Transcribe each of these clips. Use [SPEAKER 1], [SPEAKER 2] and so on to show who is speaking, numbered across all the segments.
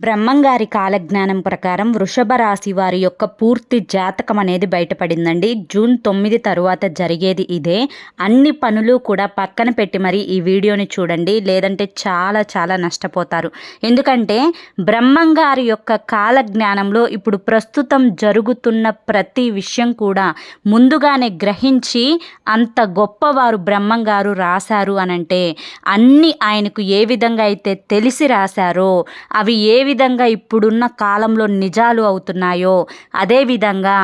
[SPEAKER 1] బ్రహ్మంగారి కాలజ్ఞానం ప్రకారం వృషభ రాశి వారి యొక్క పూర్తి జాతకం అనేది బయటపడిందండి. జూన్ తొమ్మిది తరువాత జరిగేది ఇదే. అన్ని పనులు కూడా పక్కన పెట్టి మరి ఈ వీడియోని చూడండి. లేదంటే చాలా చాలా నష్టపోతారు. ఎందుకంటే బ్రహ్మంగారి యొక్క కాలజ్ఞానంలో ఇప్పుడు ప్రస్తుతం జరుగుతున్న ప్రతి విషయం కూడా ముందుగానే గ్రహించి అంత గొప్పవారు బ్రహ్మంగారు రాశారు అనంటే అన్ని ఆయనకు ఏ విధంగా అయితే తెలిసి రాశారో అవి ఏ విధంగా ఇప్పుడున్న కాలంలో నిజాలు అవుతున్నాయో అదేవిధంగా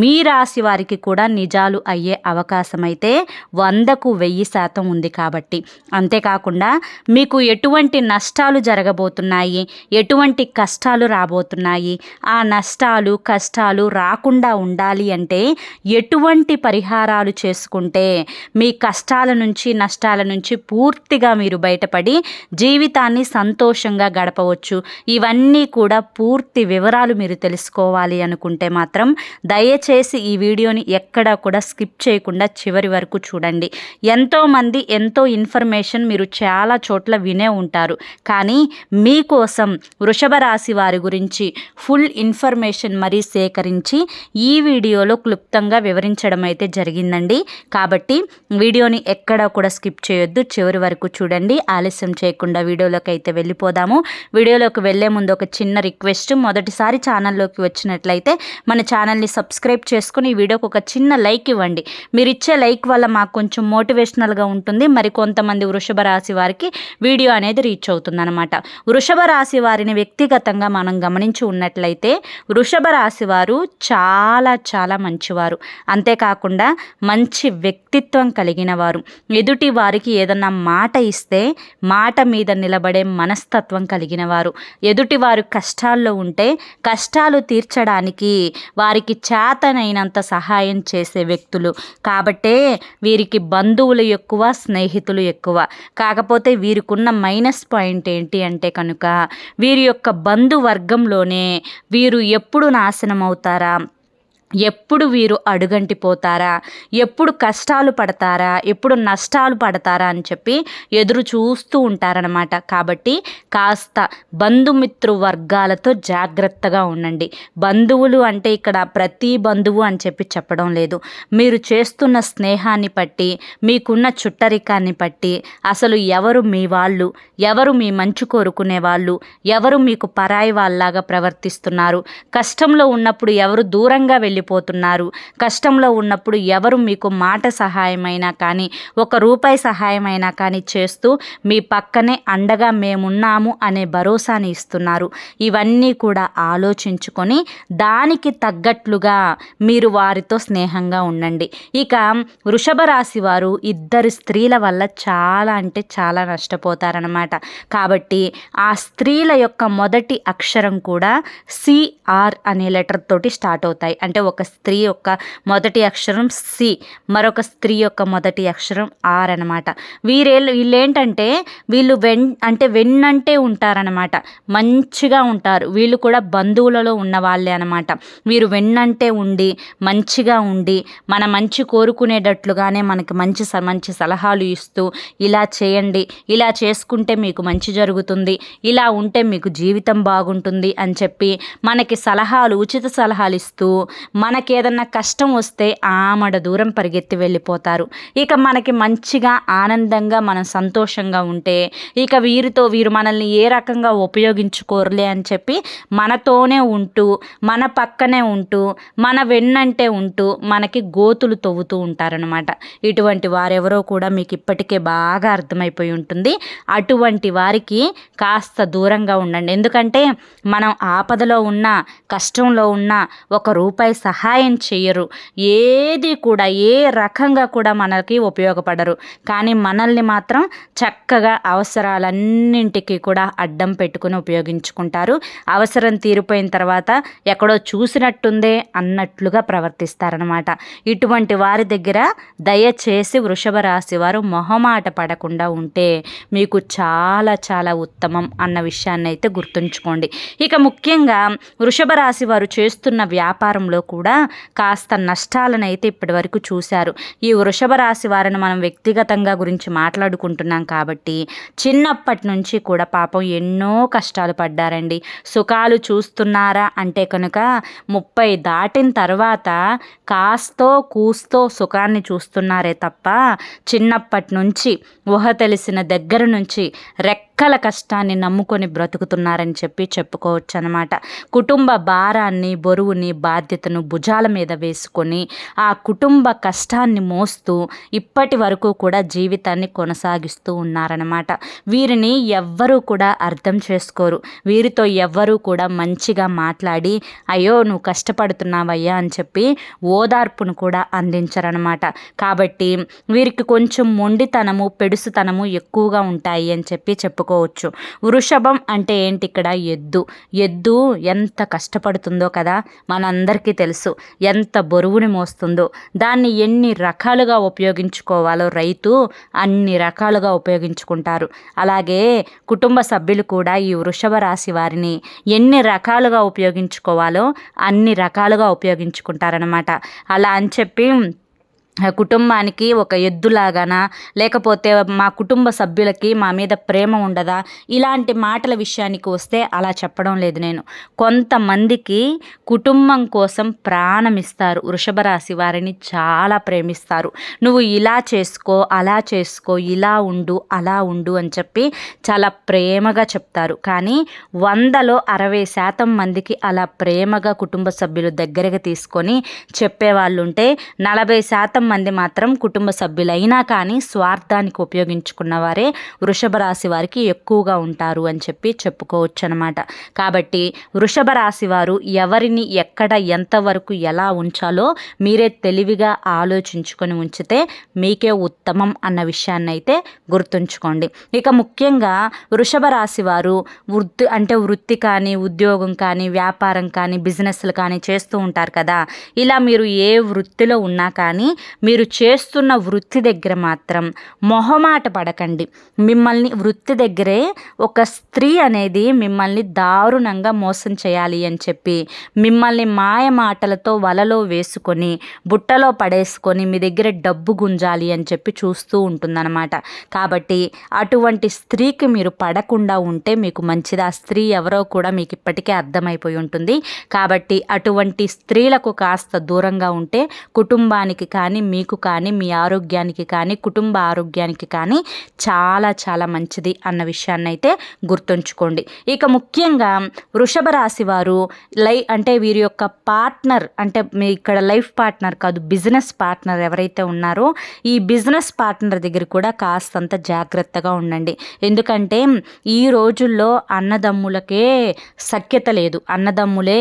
[SPEAKER 1] మీ రాశి వారికి కూడా నిజాలు అయ్యే అవకాశం అయితే వందకు వెయ్యి శాతం ఉంది కాబట్టి. అంతేకాకుండా మీకు ఎటువంటి నష్టాలు జరగబోతున్నాయి ఎటువంటి కష్టాలు రాబోతున్నాయి ఆ నష్టాలు కష్టాలు రాకుండా ఉండాలి అంటే ఎటువంటి పరిహారాలు చేసుకుంటే మీ కష్టాల నుంచి నష్టాల నుంచి పూర్తిగా మీరు బయటపడి జీవితాన్ని సంతోషంగా గడపవచ్చు. ఇవన్నీ కూడా పూర్తి వివరాలు మీరు తెలుసుకోవాలి అనుకుంటే మాత్రం దయచేసి ఈ వీడియోని ఎక్కడా కూడా స్కిప్ చేయకుండా చివరి వరకు చూడండి. ఎంతోమంది ఎంతో ఇన్ఫర్మేషన్ మీరు చాలా చోట్ల వినే ఉంటారు. కానీ మీకోసం వృషభ రాశి వారి గురించి ఫుల్ ఇన్ఫర్మేషన్ మరీ సేకరించి ఈ వీడియోలో క్లుప్తంగా వివరించడం అయితే జరిగిందండి. కాబట్టి వీడియోని ఎక్కడా కూడా స్కిప్ చేయొద్దు. చివరి వరకు చూడండి. ఆలస్యం చేయకుండా వీడియోలోకి అయితే వెళ్ళిపోదాము. వీడియోలోకి వెళ్ళే ముందు ఒక చిన్న రిక్వెస్ట్. మొదటిసారి ఛానల్లోకి వచ్చినట్లయితే మన ఛానల్ని సబ్స్క్రైబ్ చేసుకుని ఈ వీడియోకి ఒక చిన్న లైక్ ఇవ్వండి. మీరు ఇచ్చే లైక్ వల్ల మాకు కొంచెం మోటివేషనల్గా ఉంటుంది. మరి కొంతమంది వృషభ రాశి వారికి వీడియో అనేది రీచ్ అవుతుంది అనమాట వృషభ రాశి వారిని వ్యక్తిగతంగా మనం గమనించి ఉన్నట్లయితే వృషభ రాశి వారు చాలా చాలా మంచివారు. అంతేకాకుండా మంచి వ్యక్తిత్వం కలిగిన వారు. ఎదుటి వారికి ఏదన్నా మాట ఇస్తే మాట మీద నిలబడే మనస్తత్వం కలిగిన వారు. ఎదుటివారు కష్టాల్లో ఉంటే కష్టాలు తీర్చడానికి వారికి చేతనైనంత సహాయం చేసే వ్యక్తులు. కాబట్టే వీరికి బంధువులు ఎక్కువ స్నేహితులు ఎక్కువ. కాకపోతే వీరికున్న మైనస్ పాయింట్ ఏంటి అంటే కనుక వీరి యొక్క బంధువర్గంలోనే వీరు ఎప్పుడు నాశనం అవుతారా ఎప్పుడు వీరు అడుగంటిపోతారా? ఎప్పుడు కష్టాలు పడతారా? ఎప్పుడు నష్టాలు పడతారా? అని చెప్పి ఎదురు చూస్తూ ఉంటారనమాట కాబట్టి కాస్త బంధుమిత్రు వర్గాలతో జాగ్రత్తగా ఉండండి. బంధువులు అంటే ఇక్కడ ప్రతి బంధువు అని చెప్పి చెప్పడం లేదు. మీరు చేస్తున్న స్నేహాన్ని బట్టి మీకున్న చుట్టరికాన్ని బట్టి అసలు ఎవరు మీ వాళ్ళు? ఎవరు మీ మంచు కోరుకునే వాళ్ళు? ఎవరు మీకు పరాయి వాళ్ళలాగా ప్రవర్తిస్తున్నారు? కష్టంలో ఉన్నప్పుడు ఎవరు దూరంగా వెళ్ళి వెళ్ళిపోతున్నారు. కష్టంలో ఉన్నప్పుడు ఎవరు మీకు మాట సహాయమైనా కానీ ఒక రూపాయి సహాయమైనా కానీ చేస్తూ మీ పక్కనే అండగా మేమున్నాము అనే భరోసాని ఇస్తున్నారు. ఇవన్నీ కూడా ఆలోచించుకొని దానికి తగ్గట్లుగా మీరు వారితో స్నేహంగా ఉండండి. ఇక వృషభ రాశి వారు ఇద్దరు స్త్రీల వల్ల చాలా అంటే చాలా నష్టపోతారనమాట కాబట్టి ఆ స్త్రీల యొక్క మొదటి అక్షరం కూడా సిఆర్ అనే లెటర్ తోటి స్టార్ట్ అవుతాయి. అంటే ఒక స్త్రీ యొక్క మొదటి అక్షరం సి మరొక స్త్రీ యొక్క మొదటి అక్షరం ఆర్ అనమాట వీరే వీళ్ళు ఏంటంటే వీళ్ళు వెన్ అంటే వెన్నంటే ఉంటారనమాట మంచిగా ఉంటారు. వీళ్ళు కూడా బంధువులలో ఉన్న వాళ్ళే అనమాట వీరు వెన్నంటే ఉండి మంచిగా ఉండి మన మంచి కోరుకునేటట్లుగానే మనకి మంచి మంచి సలహాలు ఇస్తూ ఇలా చేయండి ఇలా చేసుకుంటే మీకు మంచి జరుగుతుంది ఇలా ఉంటే మీకు జీవితం బాగుంటుంది అని చెప్పి మనకి సలహాలు ఉచిత సలహాలు ఇస్తూ మనకి ఏదన్నా కష్టం వస్తే ఆమడ దూరం పరిగెత్తి వెళ్ళిపోతారు. ఇక మనకి మంచిగా ఆనందంగా మనం సంతోషంగా ఉంటే ఇక వీరితో వీరు మనల్ని ఏ రకంగా ఉపయోగించుకోరులే అని చెప్పి మనతోనే ఉంటూ మన పక్కనే ఉంటూ మన వెన్నంటే ఉంటూ మనకి గోతులు తవ్వుతూ ఉంటారనమాట ఇటువంటి వారెవరో కూడా మీకు ఇప్పటికే బాగా అర్థమైపోయి ఉంటుంది. అటువంటి వారికి కాస్త దూరంగా ఉండండి. ఎందుకంటే మనం ఆపదలో ఉన్న కష్టంలో ఉన్న ఒక రూపాయి సహాయం చేయరు ఏది కూడా ఏ రకంగా కూడా మనకి ఉపయోగపడరు. కానీ మనల్ని మాత్రం చక్కగా అవసరాలన్నింటికి కూడా అడ్డం పెట్టుకుని ఉపయోగించుకుంటారు. అవసరం తీరిపోయిన తర్వాత ఎక్కడో చూసినట్టుందే అన్నట్లుగా ప్రవర్తిస్తారనమాట ఇటువంటి వారి దగ్గర దయచేసి వృషభ రాశి వారు మొహమాట పడకుండా ఉంటే మీకు చాలా చాలా ఉత్తమం అన్న విషయాన్ని అయితే గుర్తుంచుకోండి. ఇక ముఖ్యంగా వృషభ రాశి వారు చేస్తున్న వ్యాపారంలో కూడా కూడా కాస్త నష్టాలను అయితే ఇప్పటి వరకు చూశారు. ఈ వృషభ రాశి వారిని మనం వ్యక్తిగతంగా గురించి మాట్లాడుకుంటున్నాం కాబట్టి చిన్నప్పటి నుంచి కూడా పాపం ఎన్నో కష్టాలు పడ్డారండి. సుఖాలు చూస్తున్నారా అంటే కనుక ముప్పై దాటిన తర్వాత కాస్తో కూస్తో సుఖాన్ని చూస్తున్నారే తప్ప చిన్నప్పటి నుంచి ఊహ తెలిసిన దగ్గర నుంచి రెక్క రెక్కల కష్టాన్ని నమ్ముకొని బ్రతుకుతున్నారని చెప్పి చెప్పుకోవచ్చు అనమాట కుటుంబ భారాన్ని బరువుని బాధ్యతను భుజాల మీద వేసుకొని ఆ కుటుంబ కష్టాన్ని మోస్తూ ఇప్పటి వరకు కూడా జీవితాన్ని కొనసాగిస్తూ ఉన్నారనమాట వీరిని ఎవ్వరూ కూడా అర్థం చేసుకోరు. వీరితో ఎవ్వరూ కూడా మంచిగా మాట్లాడి అయ్యో నువ్వు కష్టపడుతున్నావయ్యా అని చెప్పి ఓదార్పును కూడా అందించరనమాట కాబట్టి వీరికి కొంచెం మొండితనము పెడుసుతనము ఎక్కువగా ఉంటాయి అని చెప్పి చెప్పుకోవచ్చు వృషభం అంటే ఏంటి ఇక్కడ? ఎద్దు. ఎద్దు ఎంత కష్టపడుతుందో కదా మనందరికీ తెలుసు. ఎంత బరువుని మోస్తుందో. దాన్ని ఎన్ని రకాలుగా ఉపయోగించుకోవాలో రైతు అన్ని రకాలుగా ఉపయోగించుకుంటారు. అలాగే కుటుంబ సభ్యులు కూడా ఈ వృషభ రాశి వారిని ఎన్ని రకాలుగా ఉపయోగించుకోవాలో అన్ని రకాలుగా ఉపయోగించుకుంటారనమాట అలా అని చెప్పి కుటుంబానికి ఒక ఎద్దులాగానా? లేకపోతే మా కుటుంబ సభ్యులకి మా మీద ప్రేమ ఉండదా? ఇలాంటి మాటల విషయానికి వస్తే అలా చెప్పడం లేదు నేను. కొంతమందికి కుటుంబం కోసం ప్రాణం ఇస్తారు. వృషభ రాశి వారిని చాలా ప్రేమిస్తారు. నువ్వు ఇలా చేసుకో అలా చేసుకో ఇలా ఉండు అలా ఉండు అని చెప్పి చాలా ప్రేమగా చెప్తారు. కానీ వందలో అరవై శాతం మందికి అలా ప్రేమగా కుటుంబ సభ్యులు దగ్గరగా తీసుకొని చెప్పేవాళ్ళు ఉంటే నలభై శాతం మంది మాత్రం కుటుంబ సభ్యులైనా కానీ స్వార్థానికి ఉపయోగించుకున్న వారే వృషభ రాశి వారికి ఎక్కువగా ఉంటారు అని చెప్పి చెప్పుకోవచ్చు అనమాట కాబట్టి వృషభ రాశి వారు ఎవరిని ఎక్కడ ఎంతవరకు ఎలా ఉంచాలో మీరే తెలివిగా ఆలోచించుకొని ఉంచితే మీకే ఉత్తమం అన్న విషయాన్ని అయితే గుర్తుంచుకోండి. ఇక ముఖ్యంగా వృషభ రాశి వారు వృత్తి అంటే వృత్తి కానీ ఉద్యోగం కానీ వ్యాపారం కానీ బిజినెస్లు కానీ చేస్తూ ఉంటారు కదా. ఇలా మీరు ఏ వృత్తిలో ఉన్నా కానీ మీరు చేస్తున్న వృత్తి దగ్గర మాత్రం మొహమాట పడకండి. మిమ్మల్ని వృత్తి దగ్గరే ఒక స్త్రీ అనేది మిమ్మల్ని దారుణంగా మోసం చేయాలి అని చెప్పి మిమ్మల్ని మాయ మాటలతో వలలో వేసుకొని బుట్టలో పడేసుకొని మీ దగ్గర డబ్బు గుంజాలి అని చెప్పి చూస్తూ ఉంటుందన్నమాట. కాబట్టి అటువంటి స్త్రీకి మీరు పడకుండా ఉంటే మీకు మంచిది. ఆ స్త్రీ ఎవరో కూడా మీకు ఇప్పటికే అర్థమైపోయి ఉంటుంది. కాబట్టి అటువంటి స్త్రీలకు కాస్త దూరంగా ఉంటే కుటుంబానికి కానీ మీకు కానీ మీ ఆరోగ్యానికి కానీ కుటుంబ ఆరోగ్యానికి కానీ చాలా చాలా మంచిది అన్న విషయాన్ని అయితే గుర్తుంచుకోండి. ఇక ముఖ్యంగా వృషభ రాశి వారు లై అంటే వీరి యొక్క పార్ట్నర్ అంటే మీ ఇక్కడ లైఫ్ పార్ట్నర్ కాదు బిజినెస్ పార్ట్నర్ ఎవరైతే ఉన్నారో ఈ బిజినెస్ పార్ట్నర్ దగ్గర కూడా కాస్తంత జాగ్రత్తగా ఉండండి. ఎందుకంటే ఈ రోజుల్లో అన్నదమ్ములకే సఖ్యత లేదు. అన్నదమ్ములే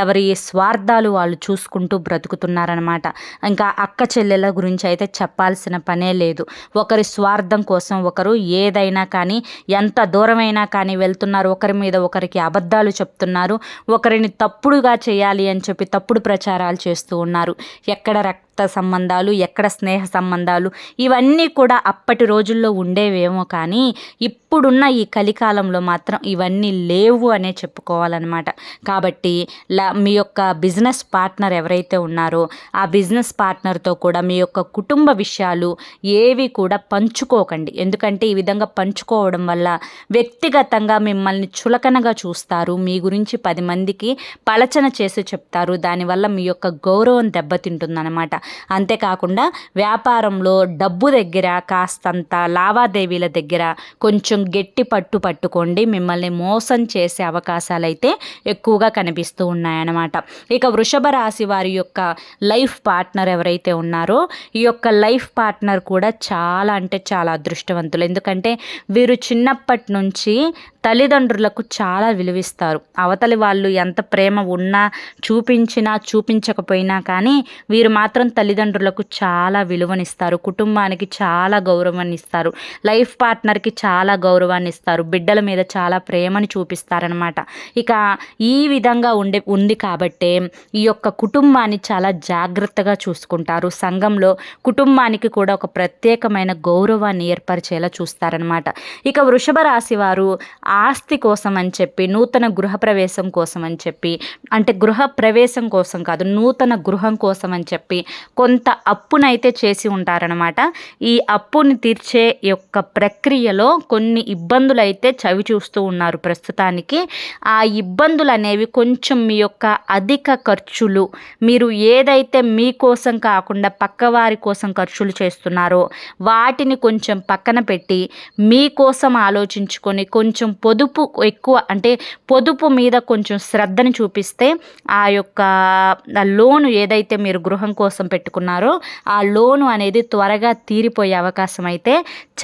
[SPEAKER 1] ఎవరి స్వార్థాలు వాళ్ళు చూసుకుంటూ బ్రతుకుతున్నారనమాట ఇంకా అక్క చెల్లెల గురించి అయితే చెప్పాల్సిన పనే లేదు. ఒకరి స్వార్థం కోసం ఒకరు ఏదైనా కానీ ఎంత దూరమైనా కానీ వెళ్తున్నారు. ఒకరి మీద ఒకరికి అబద్ధాలు చెప్తున్నారు. ఒకరిని తప్పుడుగా చేయాలి అని చెప్పి తప్పుడు ప్రచారాలు చేస్తూ ఉన్నారు. ఎక్కడ రక్త సంబంధాలు ఎక్కడ స్నేహ సంబంధాలు ఇవన్నీ కూడా అప్పటి రోజుల్లో ఉండేవేమో కానీ ఇప్పుడున్న ఈ కలికాలంలో మాత్రం ఇవన్నీ లేవు అనే చెప్పుకోవాలన్నమాట. కాబట్టి లా మీ యొక్క బిజినెస్ పార్ట్నర్ ఎవరైతే ఉన్నారో ఆ బిజినెస్ పార్ట్నర్తో కూడా మీ యొక్క కుటుంబ విషయాలు ఏవి కూడా పంచుకోకండి. ఎందుకంటే ఈ విధంగా పంచుకోవడం వల్ల వ్యక్తిగతంగా మిమ్మల్ని చులకనగా చూస్తారు మీ గురించి పది మందికి పలచన చేసి చెప్తారు దానివల్ల మీ యొక్క గౌరవం దెబ్బతింటుందన్నమాట. అంతేకాకుండా వ్యాపారంలో డబ్బు దగ్గర కాస్తంత లావాదేవీల దగ్గర కొంచెం గట్టి పట్టు పట్టుకోండి. మిమ్మల్ని మోసం చేసే అవకాశాలు అయితే ఎక్కువగా కనిపిస్తూ ఉన్నాయన్నమాట. ఇక వృషభ రాశి వారి యొక్క లైఫ్ పార్ట్నర్ ఎవరైతే ఉన్నారో ఈ యొక్క లైఫ్ పార్ట్నర్ కూడా చాలా అంటే చాలా అదృష్టవంతులు. ఎందుకంటే వీరు చిన్నప్పటి నుంచి తల్లిదండ్రులకు చాలా విలువిస్తారు. అవతలి వాళ్ళు ఎంత ప్రేమ ఉన్నా చూపించినా చూపించకపోయినా కానీ వీరు మాత్రం తల్లిదండ్రులకు చాలా విలువనిస్తారు. కుటుంబానికి చాలా గౌరవాన్ని ఇస్తారు లైఫ్ పార్ట్నర్కి చాలా గౌరవాన్ని ఇస్తారు బిడ్డల మీద చాలా ప్రేమని చూపిస్తారనమాట ఇక ఈ విధంగా ఉండే ఉంది కాబట్టే ఈ యొక్క కుటుంబాన్ని చాలా జాగ్రత్తగా చూసుకుంటారు. సంఘంలో కుటుంబానికి కూడా ఒక ప్రత్యేకమైన గౌరవాన్ని ఏర్పరిచేలా చూస్తారనమాట ఇక వృషభ రాశి వారు ఆస్తి కోసం అని చెప్పి నూతన గృహప్రవేశం కోసం అని చెప్పి అంటే గృహ ప్రవేశం కోసం కాదు నూతన గృహం కోసం అని చెప్పి కొంత అప్పునైతే చేసి ఉంటారనమాట ఈ అప్పుని తీర్చే యొక్క ప్రక్రియలో కొన్ని ఇబ్బందులు అయితే చవి చూస్తూ ఉన్నారు ప్రస్తుతానికి. ఆ ఇబ్బందులు అనేవి కొంచెం మీ యొక్క అధిక ఖర్చులు మీరు ఏదైతే మీకోసం కాకుండా పక్కవారి కోసం ఖర్చులు చేస్తున్నారో వాటిని కొంచెం పక్కన పెట్టి మీకోసం ఆలోచించుకొని కొంచెం పొదుపు ఎక్కువ అంటే పొదుపు మీద కొంచెం శ్రద్ధని చూపిస్తే ఆ యొక్క లోను ఏదైతే మీరు గృహం కోసం పెట్టుకున్నారో ఆ లోను అనేది త్వరగా తీరిపోయే అవకాశం అయితే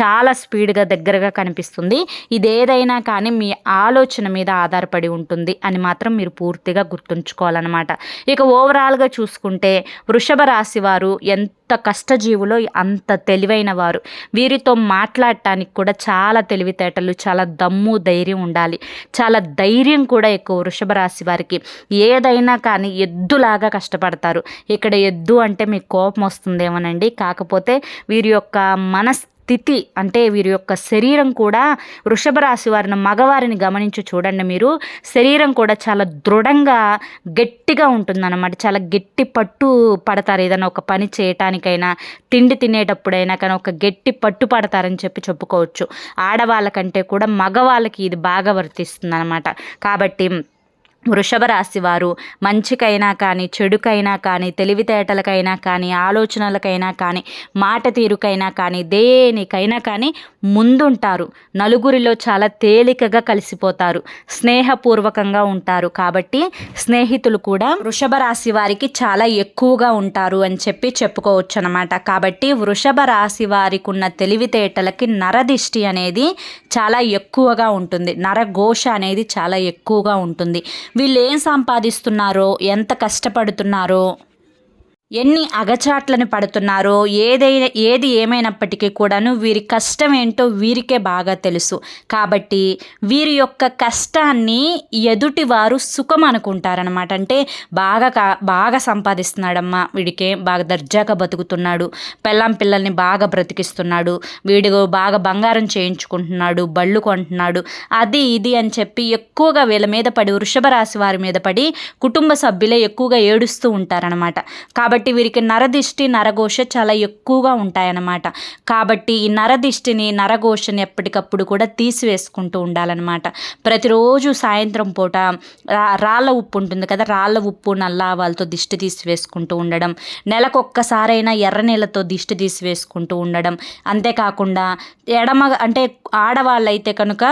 [SPEAKER 1] చాలా స్పీడ్గా దగ్గరగా కనిపిస్తుంది. ఇది ఏదైనా కానీ మీ ఆలోచన మీద ఆధారపడి ఉంటుంది అని మాత్రం మీరు పూర్తిగా గుర్తుంచుకోవాలన్నమాట. ఇక ఓవరాల్గా చూసుకుంటే వృషభ రాశి వారు ఎంత కష్టజీవులో అంత తెలివైన వారు వీరితో మాట్లాడటానికి కూడా చాలా తెలివితేటలు చాలా దమ్ము ధైర్యం ఉండాలి. చాలా ధైర్యం కూడా ఎక్కువ వృషభ రాశి వారికి. ఏదైనా కానీ ఎద్దులాగా కష్టపడతారు. ఇక్కడ ఎద్దు అంటే మీకు కోపం వస్తుందేమోనండి. కాకపోతే వీరి యొక్క మనస్ స్థితి అంటే వీరి యొక్క శరీరం కూడా వృషభ రాశి వారిని మగవారిని గమనించి చూడండి మీరు. శరీరం కూడా చాలా దృఢంగా గట్టిగా ఉంటుందన్నమాట. చాలా గట్టి పట్టు పడతారు. ఏదైనా ఒక పని చేయటానికైనా తిండి తినేటప్పుడైనా కానీ ఒక గట్టి పట్టు పడతారని చెప్పి చెప్పుకోవచ్చు. ఆడవాళ్ళకంటే కూడా మగవాళ్ళకి ఇది బాగా వర్తిస్తుంది అనమాట కాబట్టి వృషభ రాశి వారు మంచికైనా కానీ చెడుకైనా కానీ తెలివితేటలకైనా కానీ ఆలోచనలకైనా కానీ మాట తీరుకైనా కానీ దేనికైనా కానీ ముందుంటారు. నలుగురిలో చాలా తేలికగా కలిసిపోతారు. స్నేహపూర్వకంగా ఉంటారు. కాబట్టి స్నేహితులు కూడా వృషభ రాశి వారికి చాలా ఎక్కువగా ఉంటారు అని చెప్పి చెప్పుకోవచ్చు అనమాట కాబట్టి వృషభ రాశి వారికి ఉన్న తెలివితేటలకి నరదిష్టి అనేది చాలా ఎక్కువగా ఉంటుంది. నరఘోష అనేది చాలా ఎక్కువగా ఉంటుంది. వీళ్ళు ఏం సంపాదిస్తున్నారో ఎంత కష్టపడుతున్నారో ఎన్ని అగచాట్లను పడుతున్నారో ఏదైనా ఏది ఏమైనప్పటికీ కూడాను వీరి కష్టం ఏంటో వీరికే బాగా తెలుసు. కాబట్టి వీరి యొక్క కష్టాన్ని ఎదుటి వారు సుఖం అనుకుంటారనమాట అంటే బాగా కా బాగా సంపాదిస్తున్నాడమ్మా వీడికే బాగా దర్జాగా బతుకుతున్నాడు. పెళ్ళం పిల్లల్ని బాగా బ్రతికిస్తున్నాడు. వీడు బాగా బంగారం చేయించుకుంటున్నాడు బళ్ళు కొంటున్నాడు. అది ఇది అని చెప్పి ఎక్కువగా వీళ్ళ మీద పడి వృషభ రాశి వారి మీద పడి కుటుంబ సభ్యులే ఎక్కువగా ఏడుస్తూ ఉంటారనమాట కాబట్టి కాబట్టి వీరికి నరదిష్టి నరఘోష చాలా ఎక్కువగా ఉంటాయన్నమాట. కాబట్టి ఈ నరదిష్టిని నరఘోషని ఎప్పటికప్పుడు కూడా తీసివేసుకుంటూ ఉండాలన్నమాట. ప్రతిరోజు సాయంత్రం పూట రాళ్ళ ఉప్పు ఉంటుంది కదా రాళ్ళ ఉప్పు నల్లావాలతో దిష్టి తీసివేసుకుంటూ ఉండడం. నెలకొక్కసారైనా ఎర్ర నీళ్ళతో దిష్టి తీసివేసుకుంటూ ఉండడం. అంతేకాకుండా ఎడమ అంటే ఆడవాళ్ళైతే కనుక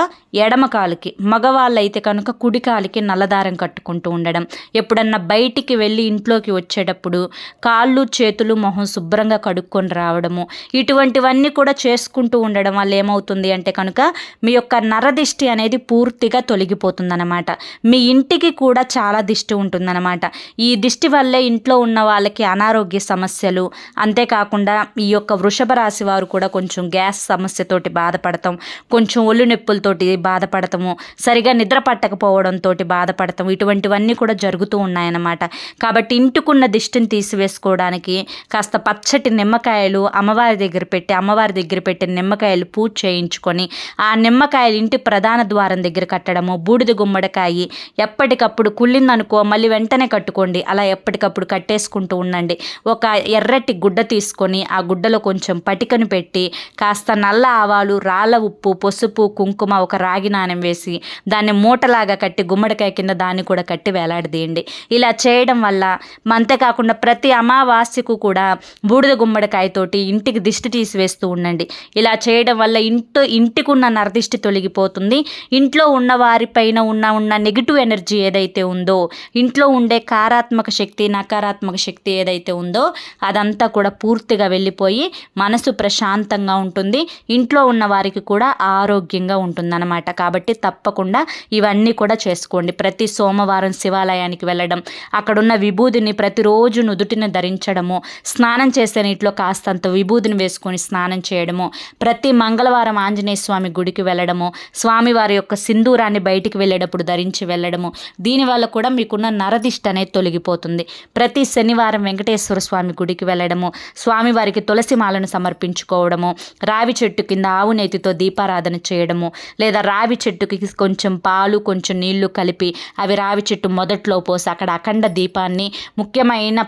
[SPEAKER 1] ఎడమ కాలుకి మగవాళ్ళైతే కనుక కుడి కాలుకి నల్లదారం కట్టుకుంటూ ఉండడం. ఎప్పుడన్నా బయటికి వెళ్ళి ఇంట్లోకి వచ్చేటప్పుడు కాళ్ళు చేతులు మొహం శుభ్రంగా కడుక్కొని రావడము. ఇటువంటివన్నీ కూడా చేసుకుంటూ ఉండడం వల్ల ఏమవుతుంది అంటే కనుక మీ యొక్క నరదిష్టి అనేది పూర్తిగా తొలగిపోతుందన్నమాట. మీ ఇంటికి కూడా చాలా దిష్టి ఉంటుందన్నమాట. ఈ దిష్టి వల్లే ఇంట్లో ఉన్న వాళ్ళకి అనారోగ్య సమస్యలు అంతేకాకుండా ఈ యొక్క వృషభ రాశి వారు కూడా కొంచెం గ్యాస్ సమస్యతోటి బాధపడతాం కొంచెం ఒళ్ళు నొప్పులతోటి బాధపడతాము సరిగా నిద్ర పట్టకపోవడంతో బాధపడతాం ఇటువంటివన్నీ కూడా జరుగుతూ ఉన్నాయన్నమాట. కాబట్టి ఇంటికున్న దిష్టిని తీసివేసి చేసుకోవడానికి కాస్త పచ్చటి నిమ్మకాయలు అమ్మవారి దగ్గర పెట్టి అమ్మవారి దగ్గర పెట్టిన నిమ్మకాయలు పూజ చేయించుకొని ఆ నిమ్మకాయలు ఇంటి ప్రధాన ద్వారం దగ్గర కట్టడము బూడిద గుమ్మడికాయ ఎప్పటికప్పుడు కుళ్ళిందనుకో మళ్ళీ వెంటనే కట్టుకోండి. అలా ఎప్పటికప్పుడు కట్టేసుకుంటూ ఉండండి. ఒక ఎర్రటి గుడ్డ తీసుకొని ఆ గుడ్డలో కొంచెం పటికను పెట్టి కాస్త నల్ల ఆవాలు రాళ్ళ ఉప్పు పసుపు కుంకుమ ఒక రాగి నాణెం వేసి దాన్ని మూటలాగా కట్టి గుమ్మడికాయ కింద దాన్ని కూడా కట్టి వేలాడదీయండి. ఇలా చేయడం వల్ల అంతేకాకుండా ప్రతి అమావాస్యకు కూడా బూడిద గుమ్మడికాయతోటి ఇంటికి దిష్టి తీసివేస్తూ ఉండండి. ఇలా చేయడం వల్ల ఇంట్లో ఇంటికున్న నరదిష్టి తొలగిపోతుంది. ఇంట్లో ఉన్న వారిపైన ఉన్న ఉన్న నెగిటివ్ ఎనర్జీ ఏదైతే ఉందో ఇంట్లో ఉండే కారాత్మక శక్తి నకారాత్మక శక్తి ఏదైతే ఉందో అదంతా కూడా పూర్తిగా వెళ్ళిపోయి మనసు ప్రశాంతంగా ఉంటుంది. ఇంట్లో ఉన్న వారికి కూడా ఆరోగ్యంగా ఉంటుందన్నమాట. కాబట్టి తప్పకుండా ఇవన్నీ కూడా చేసుకోండి. ప్రతి సోమవారం శివాలయానికి వెళ్ళడం అక్కడున్న విభూదిని ప్రతిరోజు నుదుటిన ధరించడము స్నానం చేసే నీటిలో కాస్తంత విభూతిని వేసుకొని స్నానం చేయడము ప్రతి మంగళవారం ఆంజనేయ స్వామి గుడికి వెళ్ళడము స్వామివారి యొక్క సింధూరాన్ని బయటికి వెళ్ళేటప్పుడు ధరించి వెళ్ళడము దీనివల్ల కూడా మీకున్న నరదిష్ట అనేది తొలగిపోతుంది. ప్రతి శనివారం వెంకటేశ్వర స్వామి గుడికి వెళ్ళడము స్వామివారికి తులసి మాలను సమర్పించుకోవడము రావి చెట్టు కింద ఆవు నేతితో దీపారాధన చేయడము లేదా రావి చెట్టుకి కొంచెం పాలు కొంచెం నీళ్ళు కలిపి అవి రావి చెట్టు మొదట్లో పోసి అక్కడ అఖండ దీపాన్ని ముఖ్యమైన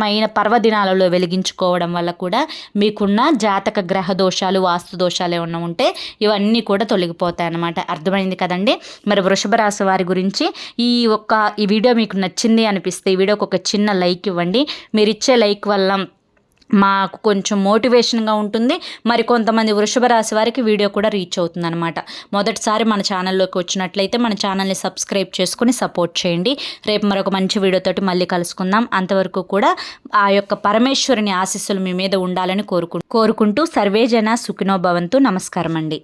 [SPEAKER 1] ప్రధానమైన పర్వదినాలలో వెలిగించుకోవడం వల్ల కూడా మీకున్న జాతక గ్రహ దోషాలు వాస్తు దోషాలు ఏమన్నా ఉంటే ఇవన్నీ కూడా తొలగిపోతాయి అన్నమాట అర్థమైంది కదండి? మరి వృషభ రాశి వారి గురించి ఈ ఒక్క ఈ వీడియో మీకు నచ్చింది అనిపిస్తే ఈ వీడియోకి ఒక చిన్న లైక్ ఇవ్వండి. మీరు ఇచ్చే లైక్ వల్ల మాకు కొంచెం మోటివేషన్గా ఉంటుంది. మరి కొంతమంది వృషభ రాశి వారికి వీడియో కూడా రీచ్ అవుతుంది అనమాట మొదటిసారి మన ఛానల్లోకి వచ్చినట్లయితే మన ఛానల్ని సబ్స్క్రైబ్ చేసుకుని సపోర్ట్ చేయండి. రేపు మరొక మంచి వీడియోతోటి మళ్ళీ కలుసుకుందాం. అంతవరకు కూడా ఆ యొక్క పరమేశ్వరుని ఆశీస్సులు మీ మీద ఉండాలని కోరుకు కోరుకుంటూ సర్వేజన సుఖినో భవంతు. నమస్కారం అండి